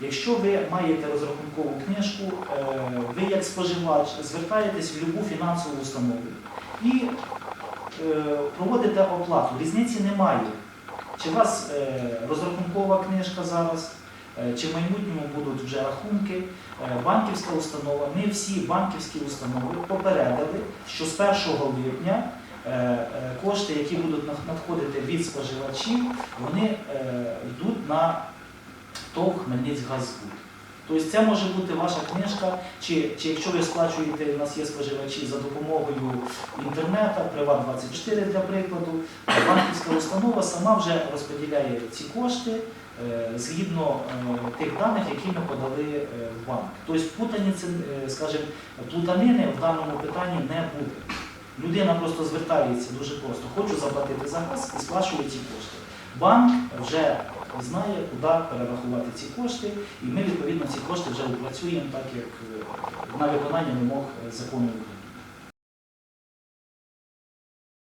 Якщо ви маєте розрахункову книжку, е, ви як споживач звертаєтесь в будь-яку фінансову установу і е, проводите оплату. Різниці немає. Чи у вас е, розрахункова книжка зараз, чи в майбутньому будуть вже рахунки, банківська установа. Ми всі банківські установи попередили, що з 1 липня кошти, які будуть надходити від споживачів, вони йдуть на ТОВ Хмельницькгазбуд. Тобто це може бути ваша книжка, чи, чи якщо ви сплачуєте, у нас є споживачі за допомогою інтернету, Приват24 для прикладу, банківська установа сама вже розподіляє ці кошти е, згідно е, тих даних, які ми подали е, в банк. Тобто путаниці, скажімо, плутанини в даному питанні не буде. Людина просто звертається дуже просто, хочу заплатити за газ і сплачує ці кошти. Банк вже знає, куди перерахувати ці кошти, і ми відповідно ці кошти вже опрацюємо так, як е, на виконання вимог закону України.